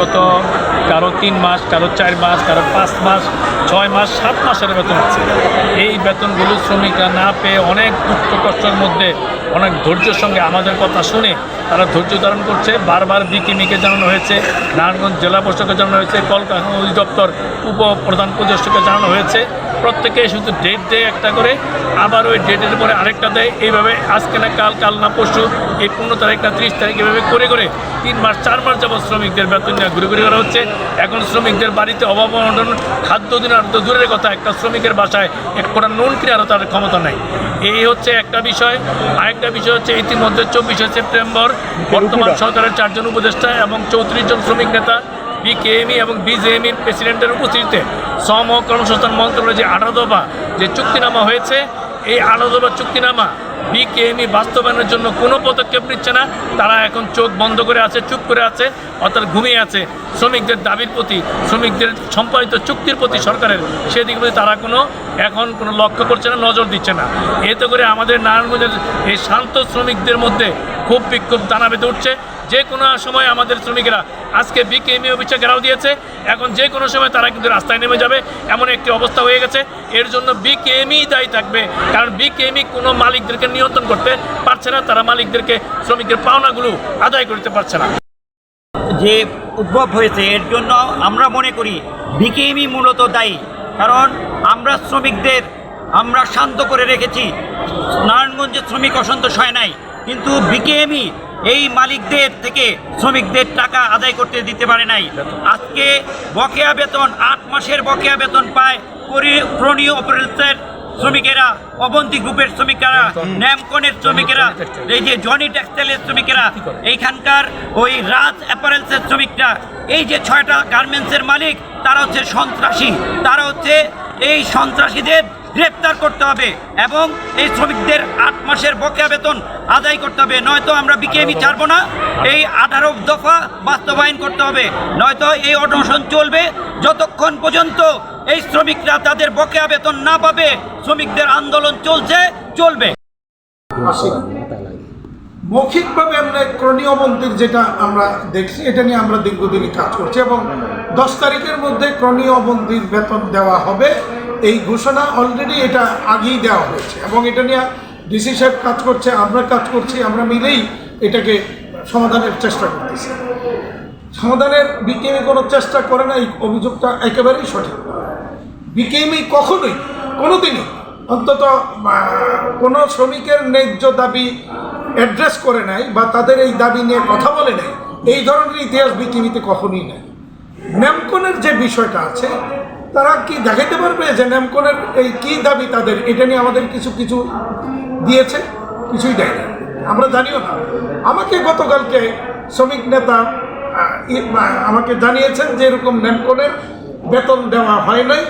বিগত কারও তিন মাস, কারও চার মাস, কারও পাঁচ মাস, ছয় মাস, সাত মাসের বেতন আছে। এই বেতনগুলো শ্রমিকরা না পেয়ে অনেক দুঃখ কষ্টের মধ্যে, অনেক ধৈর্যের সঙ্গে আমাদের কথা শুনে তারা ধৈর্য ধারণ করছে, বারবার বিকিমিকে জানানো হয়েছে, নারায়ণগঞ্জ জেলা প্রশাসকে জানানো হয়েছে কলকাতা অধিদপ্তর উপপ্রধান প্রদেশকে জানানো হয়েছে। প্রত্যেকে শুধু ডেট দেয় একটা করে, আবার ওই ডেটের পরে আরেকটা দেয়। এইভাবে আজকে না কাল কাল না পরশু, এই পনেরো তারিখ না ত্রিশ তারিখ এভাবে করে করে তিন মাস, চার মাস যাবৎ শ্রমিকদের বেতন নিয়ে ঘুরে ঘুরে করা হচ্ছে। এখন শ্রমিকদের বাড়িতে অভাব অনটন, খাদ্য দিনের তো দূরের কথা, একটা শ্রমিকের বাসায় এক কোটা নুন কিনে আরও তার ক্ষমতা নাই। এই হচ্ছে একটা বিষয়। আরেকটা বিষয় হচ্ছে ইতিমধ্যে চব্বিশে সেপ্টেম্বর বর্তমান সরকারের চারজন উপদেষ্টা এবং চৌত্রিশ জন শ্রমিক নেতা বিকেএমই এবং বিজেএমইর প্রেসিডেন্টের উপস্থিতিতে শ্রম ও কর্মসংস্থান মন্ত্রণালয়ের যে আঠারো দফা যে চুক্তিনামা হয়েছে এই আঠারো দফা চুক্তিনামা বিকেএমই বাস্তবায়নের জন্য কোনো পদক্ষেপ নিচ্ছে না। তারা এখন চোখ বন্ধ করে আছে, চুপ করে আছে, অর্থাৎ ঘুমিয়ে আছে। শ্রমিকদের দাবির প্রতি, শ্রমিকদের সম্পাদিত চুক্তির প্রতি সরকারের সেদিক প্রতি তারা কোনো, এখন কোনো লক্ষ্য করছে না, নজর দিচ্ছে না। এতে করে আমাদের নারায়ণগঞ্জের এই শান্ত শ্রমিকদের মধ্যে খুব বিক্ষোভ দানা বেঁধে উঠছে। যে কোনো সময় আমাদের শ্রমিকেরা আজকে বিকেএমই অফিসে ঘেরাও দিয়েছে। এখন যে কোনো সময় তারা কিন্তু রাস্তায় নেমে যাবে। এমন একটি অবস্থা হয়ে গেছে। এর জন্য বিকেএমই দায়ী থাকবে। কারণ বিকেএমই কোনো মালিকদেরকে নিয়ন্ত্রণ করতে পারছে না। তারা মালিকদেরকে শ্রমিকের পাওনাগুলো আদায় করতে পারছে না। যে উদ্ভব হয়েছে, এর জন্য আমরা মনে করি বিকেএমই মূলত দায়ী। কারণ আমরা শ্রমিকদের আমরা শান্ত করে রেখেছি। নারায়ণগঞ্জের শ্রমিক অসন্তোষ হয় নাই। কিন্তু বিকেএমই এই মালিকদের থেকে শ্রমিকদের টাকা আদায় করতে দিতে পারে নাই। আজকে বকেয়া বেতন, আট মাসের বকেয়া বেতন পায় পরি- ক্রনীয় অপারেটসের শ্রমিকেরা, অবন্তী গ্রুপের শ্রমিকেরা, ন্যামকনের শ্রমিকেরা, এই যে জনি টেক্সটাইলের শ্রমিকেরা, এইখানকার ওই রাজ অ্যাপারেলসের শ্রমিকরা, এই যে ছয়টা গার্মেন্টসের মালিক, তারা হচ্ছে সন্ত্রাসী। তারা হচ্ছে এই সন্ত্রাসীদের গ্রেপ্তার করতে হবে এবং এই শ্রমিকদের আট মাসের বকেয়া বেতন আদায় করতে হবে। নয়তো আমরা বিকেএমই ছাড়বো না। এই আঠারো দফা বাস্তবায়ন করতে হবে। নয়তো এই অনশন চলবে। যতক্ষণ পর্যন্ত এই শ্রমিকরা তাদের বকেয়া বেতন না পাবে, শ্রমিকদের আন্দোলন চলছে, চলবে। মৌখিকভাবে আমরা ক্রণীয় মন্দির যেটা আমরা দেখছি, এটা নিয়ে আমরা দীর্ঘদিনই কাজ করছি এবং দশ তারিখের মধ্যে ক্রণীয় মন্দির বেতন দেওয়া হবে। এই ঘোষণা অলরেডি এটা আগেই দেওয়া হয়েছে এবং এটা নিয়ে ডিসি সাহেব কাজ করছে, আমরা কাজ করছি, আমরা মিলেই এটাকে সমাধানের চেষ্টা করতেছি। সমাধানের বিকেএমই কোনো চেষ্টা করে না এই অভিযোগটা একেবারেই সঠিক। বিকেএমই কখনোই, কোনোদিনই অন্তত কোনো শ্রমিকের ন্যায্য দাবি অ্যাড্রেস করে নাই বা তাদের এই দাবি নিয়ে কথা বলে নাই, এই ধরনের ইতিহাস বিকিমিতে কখনোই নাই। ন্যামকনের যে বিষয়টা আছে তারা কি দেখাইতে পারবে যে ন্যামকনের এই কি দাবি তাদের? এটা নিয়ে আমাদের কিছু কিছু দিয়েছে, কিছুই দেয়নি আমরা জানিও না। আমাকে গতকালকে শ্রমিক নেতা আমাকে জানিয়েছেন যে এরকম ন্যামকনের বেতন দেওয়া হয় নাই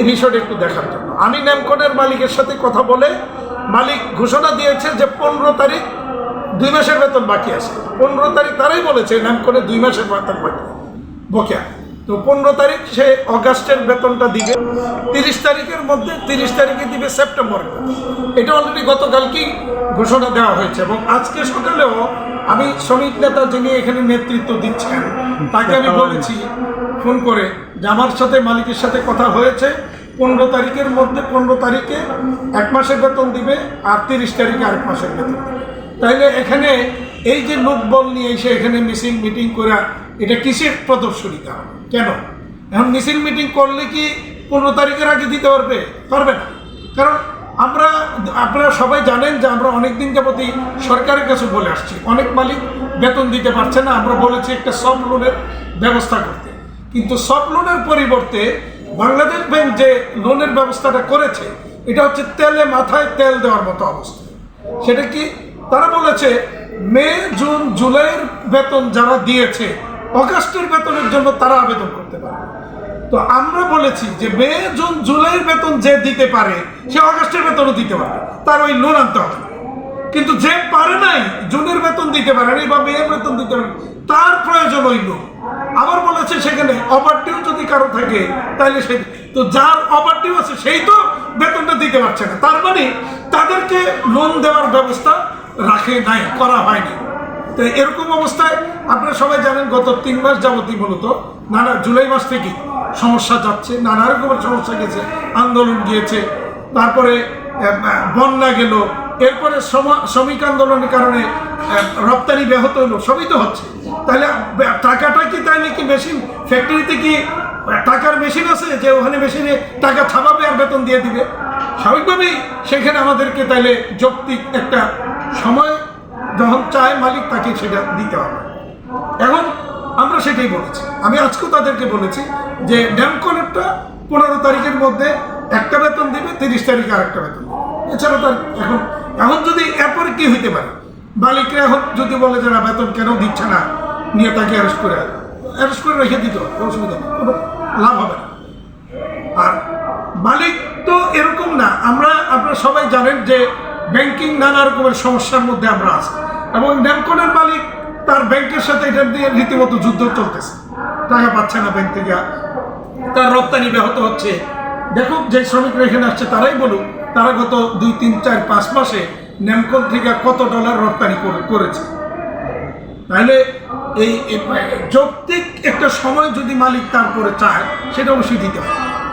এই বিষয়টা একটু দেখার জন্য। আমি ন্যামকনের মালিকের সাথে কথা বলে মালিক ঘোষণা দিয়েছে যে পনেরো তারিখ দুই মাসের বেতন বাকি আছে। পনেরো তারিখ তারাই বলেছে ন্যামকনে দুই মাসের বেতন বাকি বকেয়া। তো পনেরো তারিখ সে অগাস্টের বেতনটা দিবে তিরিশ তারিখের মধ্যে তিরিশ তারিখে দিবে সেপ্টেম্বরের বেতন। এটা অলরেডি গতকালকেই ঘোষণা দেওয়া হয়েছে এবং আজকে সকালেও আমি শ্রমিক নেতা যিনি এখানে নেতৃত্ব দিচ্ছেন তাকে আমি বলেছি ফোন করে যে আমার সাথে মালিকের সাথে কথা হয়েছে পনেরো তারিখের মধ্যে পনেরো তারিখে এক মাসের বেতন দিবে আর তিরিশ তারিখে আরেক মাসের বেতন। তাইলে এখানে এই যে লোকবল নিয়ে এসে এখানে মিছিল মিটিং করা এটা কিসের প্রদর্শনীটা হবে কেন? এখন মিছিল মিটিং করলে কি পনেরো তারিখের আগে দিতে পারবে? পারবে না। কারণ আমরা, আপনারা সবাই জানেন যে আমরা অনেক দিন যাবতই সরকারের কাছে বলে আসছি। অনেক মালিক বেতন দিতে পারছে না। আমরা বলেছি একটা সফট লোনের ব্যবস্থা করতে। কিন্তু সফট লোনের পরিবর্তে বাংলাদেশ ব্যাংক যে লোনের ব্যবস্থাটা করেছে, এটা হচ্ছে তেলে মাথায় তেল দেওয়ার মতো অবস্থা। সেটা কি? তারা বলেছে, মে, জুন, জুলাইয়ের বেতন যারা দিয়েছে অগাস্টের বেতনের জন্য তারা আবেদন করতে পারে তো আমরা বলেছি যে মে, জুন, জুলাইয়ের বেতন যে দিতে পারে, সে অগাস্টের বেতনও দিতে পারে তার ওই লোন আনতে হবে। কিন্তু যে পারে নাই, জুনের বেতন দিতে পারে নাই বা মেয়ের বেতন দিতে পারে তার প্রয়োজন ওই লোন। আবার বলেছে সেখানে অপারটিও যদি কারও থাকে, তাহলে সে তো যার অপারটিও আছে, সেই তো বেতনটা দিতে পারছে না। তার মানে তাদেরকে লোন দেওয়ার ব্যবস্থা রাখে নাই, করা হয়নি। তো এরকম অবস্থায় আপনারা সবাই জানেন গত তিন মাস যাবতই মূলত নানা জুলাই মাস থেকে সমস্যা যাচ্ছে নানা রকমের সমস্যা গেছে, আন্দোলন গিয়েছে, তারপরে বন্যা গেল, এরপরে শ্রমিক আন্দোলনের কারণে রপ্তানি ব্যাহত হলো, সবই তো হচ্ছে। তাহলে টাকাটা কি তাইলে কি মেশিন, ফ্যাক্টরিতে কি টাকার মেশিন আছে যে ওখানে মেশিনে টাকা ছাপাবে আর বেতন দিয়ে দিবে? স্বাভাবিকভাবেই সেখানে আমাদেরকে তাইলে যৌক্তিক একটা সময় যখন চায় মালিক তাকে সেটা দিতে হবে। এখন আমরা সেটাই বলেছি। আমি আজকেও তাদেরকে বলেছি যে ড্যামকনেরটা পনেরো তারিখের মধ্যে একটা বেতন দিবে, তিরিশ তারিখে আরেকটা বেতন এছাড়া তার এখন এখন যদি এরপরে কি হইতে পারে? মালিকরা এখন যদি বলে যে না, বেতন কেন দিচ্ছে না, নিয়ে তাকে অ্যারেস্ট করে অ্যারেস্ট করে রেখে দিত অসুবিধা নেই লাভ হবে না। আর মালিক তো এরকম না, আমরা, আপনারা সবাই জানেন যে ব্যাংকিং নানা রকমের সমস্যার মধ্যে আমরা আছি। এবং ড্যামকনের মালিক তার ব্যাংকের সাথে এটা দিয়ে রীতিমতো যুদ্ধ চলতেছে। টাকা পাচ্ছে না ব্যাংক থেকে। তার রপ্তানি ব্যাহত হচ্ছে। দেখুক যে শ্রমিকরা এখানে আসছে, তারাই বলুক, তারা গত দুই, তিন, চার, পাঁচ মাসে ন্যামকন থেকে কত ডলার রপ্তানি করে- করেছে। তাহলে এই যৌক্তিক একটা সময় যদি মালিক তার তারপরে চায়, সেটা অবশ্যই দিতে হবে।